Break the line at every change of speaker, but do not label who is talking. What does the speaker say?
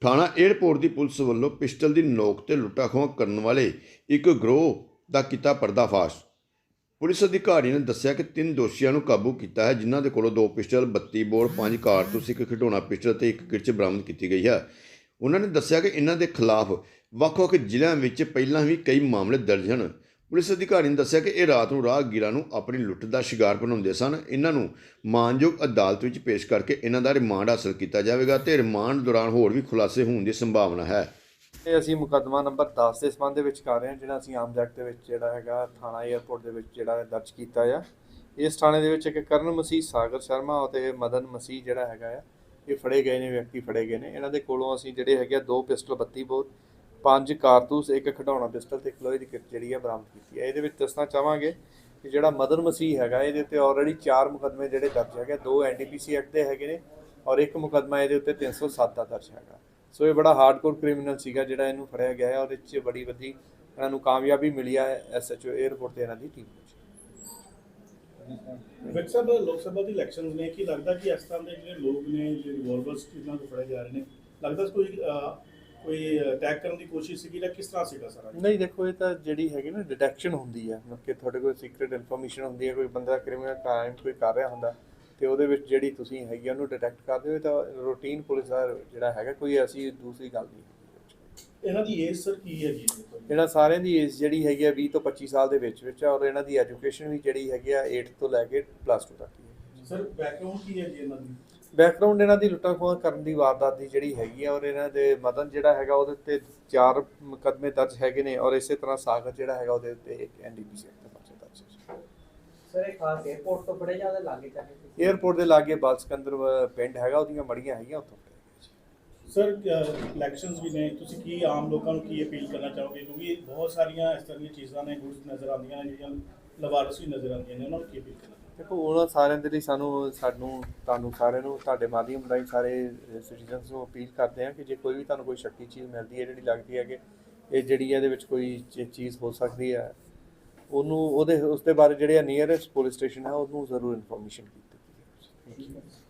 ਥਾਣਾ ਏਅਰਪੋਰਟ ਦੀ ਪੁਲਿਸ ਵੱਲੋਂ ਪਿਸਟਲ ਦੀ ਨੋਕ ਤੇ ਲੁੱਟਾ ਖੋਹ ਕਰਨ ਵਾਲੇ ਇੱਕ ਗਰੋਹ ਦਾ ਕੀਤਾ ਪਰਦਾਫਾਸ਼। ਪੁਲਿਸ ਅਧਿਕਾਰੀ ਨੇ ਦੱਸਿਆ ਕਿ ਤਿੰਨ ਦੋਸ਼ੀਆਂ ਨੂੰ ਕਾਬੂ ਕੀਤਾ ਹੈ, ਜਿਨ੍ਹਾਂ ਦੇ ਕੋਲੋਂ ਦੋ ਪਿਸਟਲ 32 ਬੋਰ, ਪੰਜ ਕਾਰਤੂਸ, ਇੱਕ ਖਿਡੌਣਾ ਪਿਸਟਲ ਤੇ ਇੱਕ ਕਿਰਚ ਬਰਾਮਦ ਕੀਤੀ ਗਈ ਹੈ। ਉਹਨਾਂ ਨੇ ਦੱਸਿਆ ਕਿ ਇਹਨਾਂ ਦੇ ਖਿਲਾਫ ਵੱਖ-ਵੱਖ ਜ਼ਿਲ੍ਹਿਆਂ ਵਿੱਚ ਪਹਿਲਾਂ ਵੀ ਕਈ ਮਾਮਲੇ ਦਰਜ ਹਨ। ਪੁਲਿਸ ਅਧਿਕਾਰੀ ਨੇ ਦੱਸਿਆ ਕਿ ਇਹ ਰਾਤ ਨੂੰ ਰਾਹਗੀਰਾਂ ਨੂੰ ਆਪਣੀ ਲੁੱਟ ਦਾ ਸ਼ਿਕਾਰ ਬਣਾਉਂਦੇ ਸਨ। ਇਹਨਾਂ ਨੂੰ ਮਾਨਯੋਗ ਅਦਾਲਤ ਵਿੱਚ ਪੇਸ਼ ਕਰਕੇ ਇਹਨਾਂ ਦਾ ਰਿਮਾਂਡ ਹਾਸਲ ਕੀਤਾ ਜਾਵੇਗਾ ਤੇ ਰਿਮਾਂਡ ਦੌਰਾਨ ਹੋਰ ਵੀ ਖੁਲਾਸੇ ਹੋਣ ਦੀ ਸੰਭਾਵਨਾ ਹੈ।
ਇਹ ਅਸੀਂ ਮੁਕੱਦਮਾ ਨੰਬਰ 10 ਦੇ ਸੰਬੰਧ ਦੇ ਵਿੱਚ ਕਰ ਰਹੇ ਹਾਂ, ਜਿਹੜਾ ਅਸੀਂ ਆਮ ਜਗਤ ਦੇ ਵਿੱਚ ਜਿਹੜਾ ਹੈਗਾ, ਥਾਣਾ 에ਅਰਪੋਰਟ ਦੇ ਵਿੱਚ ਜਿਹੜਾ ਦਰਜ ਕੀਤਾ ਆ। ਇਸ ਥਾਣੇ ਦੇ ਵਿੱਚ ਇੱਕ ਕਰਨ ਮਸੀਹ ਸਾਗਰ ਸ਼ਰਮਾ ਅਤੇ ਮਦਨ ਮਸੀਹ ਜਿਹੜਾ ਹੈਗਾ ਆ, ਇਹ ਫੜੇ ਗਏ ਨੇ, ਵਿਅਕਤੀ ਫੜੇ ਗਏ ਨੇ। ਇਹਨਾਂ ਦੇ ਕੋਲੋਂ ਅਸੀਂ ਜਿਹੜੇ ਹੈਗੇ ਆ ਦੋ ਪਿਸਟਲ 32 ਬੋਰ ਪੰਜ ਕਾਰਤੂਸ ਇੱਕ ਖਿਡੌਣਾ ਪਿਸਟਲ ਤੇ ਇੱਕ ਲੋਹੇ ਦੀ ਕਿਰਚ ਜਿਹੜੀ ਆ ਬਰਾਮਦ ਕੀਤੀ ਹੈ। ਇਹਦੇ ਵਿੱਚ ਦੱਸਣਾ ਚਾਹਾਂਗੇ ਕਿ ਜਿਹੜਾ ਮਦਨ ਮਸੀਹ ਹੈਗਾ ਇਹਦੇ ਉੱਤੇ ਆਲਰੇਡੀ ਚਾਰ ਮੁਕੱਦਮੇ ਜਿਹੜੇ ਦਰਜ ਹੈਗੇ ਦੋ ਐਨਡੀਪੀਸੀ ਐਕਟ ਦੇ ਹੈਗੇ ਨੇ ਔਰ ਇੱਕ ਮੁਕੱਦਮਾ ਇਹਦੇ ਉੱਤੇ 307 ਦਾ ਦਰਜ ਹੈਗਾ। ਸੋ ਇਹ ਬੜਾ ਹਾਰਡਕੋਰ ਕ੍ਰਿਮੀਨਲ ਸੀਗਾ ਜਿਹੜਾ ਇਹਨੂੰ ਫੜਿਆ ਗਿਆ ਹੈ। ਔਰ ਇਹ 'ਚ ਬੜੀ ਵੱਡੀ ਇਹਨਾਂ ਨੂੰ ਕਾਮਯਾਬੀ ਮਿਲੀ ਹੈ ਐਸਐਚਓ 에ਅਰਪੋਰਟ ਤੇ ਇਹਨਾਂ ਦੀ ਟੀਮ ਵਿੱਚ।
ਵਿਕ ਸਾਹਿਬ ਲੋਕ ਸਭਾ ਦੀ ਇਲੈਕਸ਼ਨਸ ਨੇ। ਕੀ ਲੱਗਦਾ ਕਿ ਇਸ ਤਰ੍ਹਾਂ ਦੇ ਜਿਹੜੇ ਲੋਕ ਨੇ ਜਿਹੜੇ ਰਿਵੋਲਵਰਸ ਇਹਨਾਂ ਤੋਂ ਫੜੇ ਜਾ ਰਹੇ ਨੇ ਲੱਗਦਾ ਕੋਈ ਅਹ, ਕੋਈ ਅਟੈਕ ਕਰਨ ਦੀ ਕੋਸ਼ਿਸ਼ ਸੀਗੀ ਜਾਂ ਕਿਸ ਤਰ੍ਹਾਂ ਸੀਗਾ ਸਾਰਾ?
ਨਹੀਂ ਦੇਖੋ ਇਹ ਤਾਂ ਜਿਹੜੀ ਹੈਗੀ ਨਾ ਡਿਟੈਕਸ਼ਨ ਹੁੰਦੀ ਹੈ ਮਤਲਬ ਕਿ ਤੁਹਾਡੇ ਕੋਲ ਸੀਕ੍ਰੀਟ ਇਨਫੋਰਮੇਸ਼ਨ ਹੁੰਦੀ ਹੈ ਕੋਈ ਬੰਦਾ ਕ੍ਰਿਮੀਨਲ ਕ੍ਰਾਈਮ ਕੋਈ ਕਰ ਰਿਹਾ ਹੁੰਦਾ ਤੇ ਉਹਦੇ ਵਿੱਚ ਜਿਹੜੀ ਤੁਸੀਂ ਹੈਗੀ ਆ ਉਹਨੂੰ ਡਿਟੈਕਟ ਕਰਦੇ ਹੋ ਤਾਂ ਰੂਟੀਨ ਪੁਲਿਸ ਦਾ ਜਿਹੜਾ ਹੈਗਾ ਕੋਈ ਐਸੀ ਦੂਸਰੀ ਗੱਲ ਨਹੀਂ।
ਇਹਨਾਂ ਦੀ ਏਜ ਸਰ ਕੀ ਹੈਗੀ
ਇਹਨਾਂ ਸਾਰਿਆਂ ਦੀ ਏਜ ਜਿਹੜੀ ਹੈਗੀ ਆ 20 ਤੋਂ 25 ਸਾਲ ਦੇ ਵਿੱਚ ਵਿੱਚ ਆ ਔਰ ਇਹਨਾਂ ਦੀ ਐਜੂਕੇਸ਼ਨ ਵੀ ਜਿਹੜੀ ਹੈਗੀ ਆ 8 ਤੋਂ ਲੈ ਕੇ ਪਲੱਸ 2 ਤੱਕ ਹੀ ਹੈ।
ਸਰ ਬੈਕਗ੍ਰਾਉਂਡ ਕੀ ਹੈ ਜੀ ਇਹਨਾਂ ਦੀ?
ਬੈਕਗ੍ਰਾਉਂਡ ਇਹਨਾਂ ਦੀ ਲੁੱਟਾਂ ਖੋਹਾਂ ਕਰਨ ਦੀ ਵਾਰਦਾਤ ਦੀ ਜਿਹੜੀ ਹੈਗੀ ਆ ਔਰ ਇਹਨਾਂ ਦੇ ਮਦਨ ਜਿਹੜਾ ਹੈਗਾ ਉਹਦੇ ਤੇ ਚਾਰ ਮੁਕਦਮੇ ਦਰਜ ਹੈਗੇ ਨੇ ਔਰ ਇਸੇ ਤਰ੍ਹਾਂ ਸਾਗਰ ਜਿਹੜਾ ਹੈਗਾ ਉਹਦੇ ਉੱਤੇ ਇੱਕ ਐਨਡੀਪੀਸੀ ਐਕਟ ਦਾ ਪਰਚਾ ਦਰਜ ਹੈ।
ਸਰ ਖਾਸ 에어ਪੋਰਟ ਲਾਗੇ ਬਾਲ
에어ਪੋਰਟ ਪਿੰਡ ਹੈਗਾ ਉਹਦੀਆਂ ਮੜੀਆਂ ਹੈਗੀਆਂ ਉੱਥੋਂ
ਸਰ ਇਲੈਕਸ਼ਨਸ ਵੀ ਨੇ ਤੁਸੀਂ ਕੀ ਆਮ ਲੋਕਾਂ ਨੂੰ ਕੀ ਅਪੀਲ ਕਰਨਾ ਚਾਹੋਗੇ? ਕਿਉਂਕਿ ਬਹੁਤ ਸਾਰੀਆਂ ਇਸ ਤਰ੍ਹਾਂ ਦੀਆਂ ਚੀਜ਼ਾਂ ਨੇ ਗੁੱਡਸ ਨਜ਼ਰ ਆਉਂਦੀਆਂ ਨੇ ਜਿਹੜੀਆਂ ਲਵਾਰਸ ਵੀ ਨਜ਼ਰ ਆਉਂਦੀਆਂ ਨੇ ਉਹਨਾਂ ਨੂੰ ਕੀ ਅਪੀਲ
ਦੇਖੋ ਉਹਨਾਂ ਸਾਰਿਆਂ ਦੇ ਲਈ ਸਾਨੂੰ ਸਾਨੂੰ, ਤੁਹਾਨੂੰ ਸਾਰਿਆਂ ਨੂੰ, ਤੁਹਾਡੇ ਮਾਧਿਅਮ ਰਾਹੀਂ ਸਾਰੇ ਸਿਟੀਜ਼ਨਸ ਨੂੰ ਅਪੀਲ ਕਰਦੇ ਹਾਂ ਕਿ ਜੇ ਕੋਈ ਵੀ ਤੁਹਾਨੂੰ ਕੋਈ ਸ਼ੱਕੀ ਚੀਜ਼ ਮਿਲਦੀ ਹੈ, ਜਿਹੜੀ ਲੱਗਦੀ ਹੈ ਕਿ ਇਹ ਜਿਹੜੀ ਹੈ ਇਹਦੇ ਵਿੱਚ ਕੋਈ ਚੀਜ਼ ਹੋ ਸਕਦੀ ਹੈ, ਉਹਨੂੰ, ਉਹਦੇ ਉਸ ਦੇ ਬਾਰੇ ਜਿਹੜੇ ਨੀਅਰੈਸਟ ਪੁਲਿਸ ਸਟੇਸ਼ਨ ਹੈ, ਉਹਨੂੰ ਜ਼ਰੂਰ ਇਨਫੋਰਮੇਸ਼ਨ ਕੀਤੀ ਜਾਵੇ